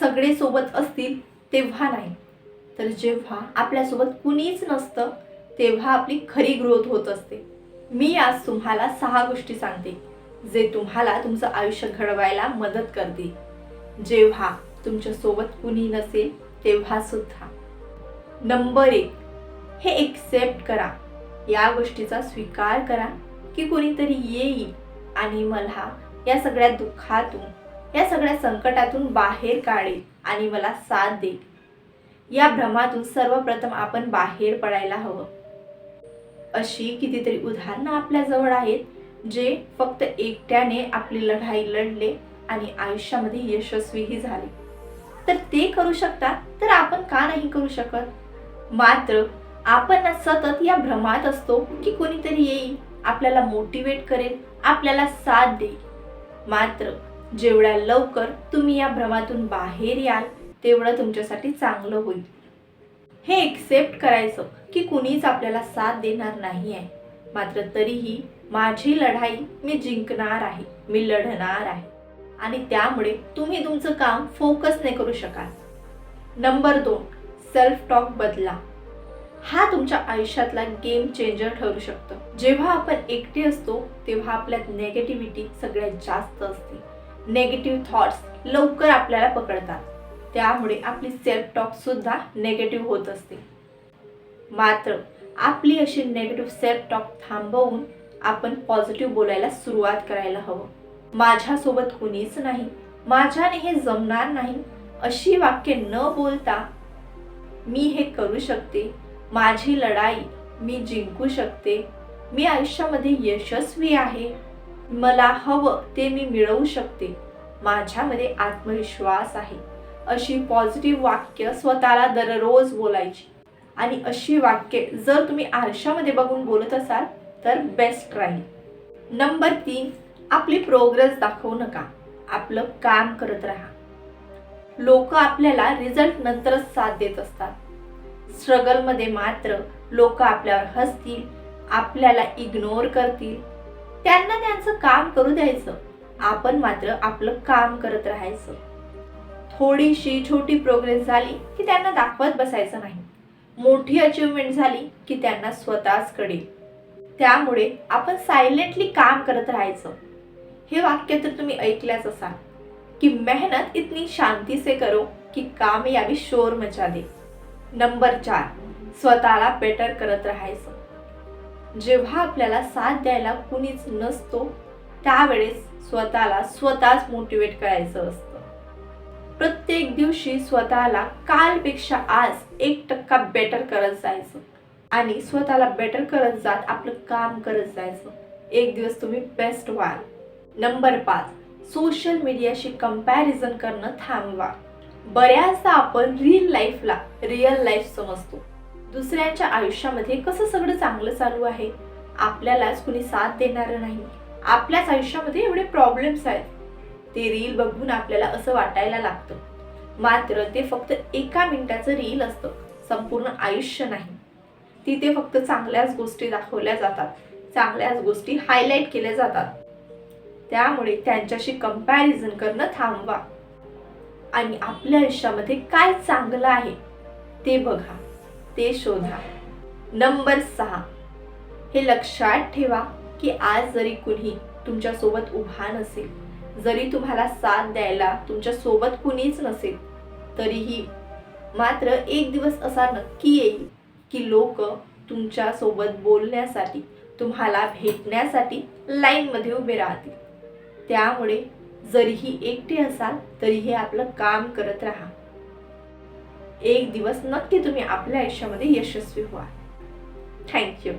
सगळे सोबत असतील तेव्हा नाही. तर जेव्हा आपल्यासोबत कुणीच नसतं तेव्हा आपली खरी ग्रोथ होत असते. मी आज तुम्हाला सहा गोष्टी सांगते जे तुम्हाला तुमचं आयुष्य घडवायला मदत करते जेव्हा तुमच्यासोबत कुणी नसेल तेव्हा सुद्धा. नंबर एक हे एक्सेप्ट करा. या गोष्टीचा स्वीकार करा की कोणीतरी येईल आणि मला या सगळ्या दुःखातून या सगळ्या संकटातून बाहेर काढेल आणि मला साथ देईल. या भ्रमातून सर्वप्रथम आपण बाहेर पडायला हवं. अशी कितीतरी उदाहरणं आपल्याजवळ आहेत जे फक्त एकट्याने आपली लढाई लढले आणि आयुष्यामध्ये यशस्वीही झाले. तर ते करू शकतात तर आपण का नाही करू शकत? मात्र आपण ना सतत या भ्रमात असतो की कोणीतरी येईल आपल्याला मोटिवेट करेल आपल्याला साथ देईल. मात्र जेवढ्या लवकर तुम्ही या भ्रमातून बाहेर याल तेवढं तुमच्यासाठी चांगलं होईल. हे एक्सेप्ट करायचं की कुणीच आपल्याला साथ देणार नाही आहे. मात्र तरीही माझी लढाई मी जिंकणार आहे. मी लढणार आहे. आणि त्यामुळे तुम्ही तुमचं काम फोकसने करू शकाल. नंबर दोन सेल्फ टॉक बदला. हा तुमच्या आयुष्यातला गेम चेंजर ठरू शकतो. जेव्हा आपण एकटे असतो तेव्हा आपल्यात नेगेटिव्हिटी सगळ्यात जास्त असते. नेगेटिव्ह थॉट्स लवकर आपल्याला पकडतात. त्यामुळे आपली सेल्फ टॉकसुद्धा नेगेटिव्ह होत असते. मात्र आपली अशी नेगेटिव्ह सेल्फ टॉक थांबवून आपण पॉझिटिव्ह बोलायला सुरुवात करायला हवं. माझ्यासोबत कुणीच नाही माझ्याने हे जमणार नाही अशी वाक्य न बोलता मी हे करू शकते माझी लढाई मी जिंकू शकते मी आयुष्यामध्ये यशस्वी आहे मला हवं ते मी मिळवू शकते. माझ्यामध्ये आत्मविश्वास आहे. अशी पॉझिटिव्ह वाक्य स्वतःला दररोज बोलायची. आणि अशी वाक्य जर तुम्ही आरशामध्ये बघून बोलत असाल तर बेस्ट राहील. नंबर तीन आपली प्रोग्रेस दाखवू नका. आपलं काम करत राहा. लोक आपल्याला रिझल्ट नंतरच साथ देत असतात. स्ट्रगलमध्ये मात्र लोक आपल्यावर हसतील आपल्याला इग्नोर करतील त्यांना त्यांचं काम करू द्यायचं. आपण मात्र आपलं काम करत राहायचं. थोडीशी छोटी प्रोग्रेस झाली की त्यांना दाखवत बसायचं नाही. मोठी अचिव्हमेंट झाली की त्यांना स्वतःच कळेल. त्यामुळे आपण सायलेंटली काम करत राहायचं. हे वाक्य तर तुम्ही ऐकल्याच असाल. की मेहनत इतनी शांती से करो की काम यावी शोर मचा दे. नंबर चार स्वतःला बेटर करत राहायचं. जेव्हा आपल्याला साथ द्यायला कुणीच नसतो त्यावेळेस स्वतःला स्वतःच मोटिवेट करायचं असतं. प्रत्येक दिवशी स्वतःला कालपेक्षा आज एक टक्का बेटर करत जायचं आणि स्वतःला बेटर करत जात आपलं काम करत जायचं. एक दिवस तुम्ही बेस्ट व्हाल. नंबर पाच सोशल मीडियाशी कंपॅरिझन करणं थांबवा. बऱ्याचदा आपण रील लाईफला रिअल लाईफ समजतो. दुसऱ्यांच्या आयुष्यामध्ये कसं सगळं चांगलं चालू आहे? आपल्यालाच कुणी साथ देणारं नाही. आपल्याच आयुष्यामध्ये एवढे प्रॉब्लेम्स आहेत. ते रील बघून आपल्याला असं वाटायला लागतं. मात्र ते फक्त एका मिनिटाचं रील असतं. संपूर्ण आयुष्य नाही. तिथे फक्त चांगल्याच गोष्टी दाखवल्या जातात. चांगल्याच गोष्टी हायलाईट केल्या जातात. त्यामुळे त्यांच्याशी कंपॅरिझन करणं थांबवा. आणि आपल्या आयुष्यामध्ये काय चांगलं आहे ते बघा. ते शोधा. नंबर सहा. हे लक्षात ठेवा की आज जरी कुणी तुमच्यासोबत उभा नसेल जरी तुम्हाला साथ द्यायला तुमच्यासोबत कुणीच नसेल तरीही मात्र एक दिवस असा नक्की येईल की लोक तुमच्यासोबत बोलण्यासाठी तुम्हाला भेटण्यासाठी लाईनमध्ये उभे राहतील. त्यामुळे जरीही एकटे असाल तरीही आपलं काम करत राहा. एक दिवस नक्की तुम्ही आपल्या आयुष्यामध्ये यशस्वी व्हा. थँक्यू